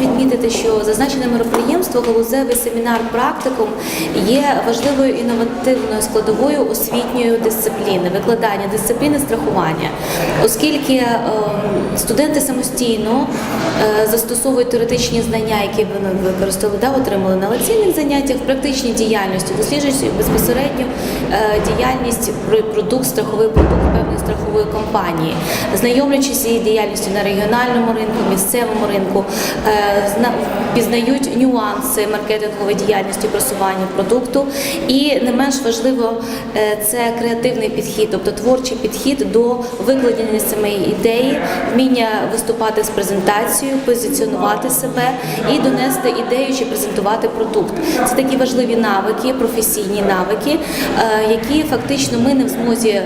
відмітити, що зазначене мероприємство, галузевий семінар практикум є важливою інновативною складовою освітньої дисципліни, викладання дисципліни страхування, оскільки е, студенти самостійно е, застосовують теоретичні знання, які вони використовували, да, отримали на лекційних заняттях, в практичній діяльності, досліджуючи безпосередньо е, діяльність продукт, страховий продукт певної страхової компанії, знайомлячись її діяльністю на регіональному ринку, місцевому ринку, е, пізнають нюанси маркетингової діяльності просування продукту. І не менш важливо е, це креативний підхід, тобто творчий підхід до викладення самої ідеї, вміння виступати з презентацією, позиціонувати себе і донести ідею чи презентувати продукт. Це такі важливі навики, професійні навики, е, які фактично ми не в змозі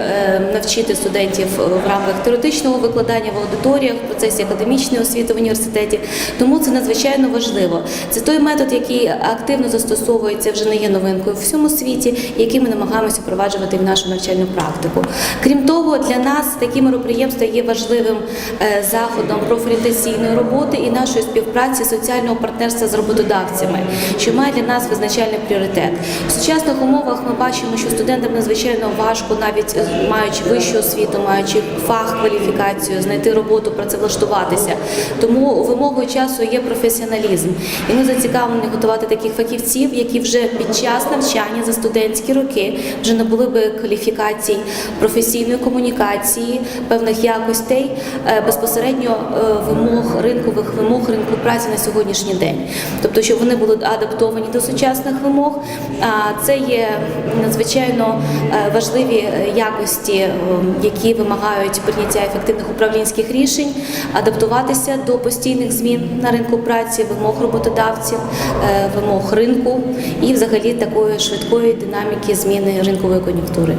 навчити студентів в рамках теоретичного викладання в аудиторіях, в процесі академічної освіти в університеті. Тому це надзвичайно важливо. Це той метод, який активно застосовується вже не є новинкою в всьому світі, який ми намагаємося впроваджувати в нашу навчальну практику. Крім того, для нас такі мероприємства є важливим е, заходом профорієнтаційної роботи і нашої співпраці соціального партнерства з роботодавцями, що має для нас визначальний пріоритет. В сучасних умовах ми бачимо, що студентам надзвичайно важко, навіть маючи вищу освіту, маючи фах, кваліфікацію, знайти роботу, працевлаштуватися. Тому вимогою часу є професіоналізм, і ми зацікавлені готувати таких фахівців, які вже під час навчання за студентські роки вже набули би кваліфікацій професійної комунікації, певних якостей, е, безпосередньо е, вимог ринкових вимог ринку праці на сьогоднішній день. Тобто, щоб вони були адаптовані до сучасних вимог. Це є надзвичайно е, важливі якості, е, які вимагають прийняття ефективних управлінських рішень, адаптуватися до постійних змін на ринку праці, вимог роботодавців, е, вимог ринку і взагалі такої швидкої динаміки зміни ринкової кон'юнктури.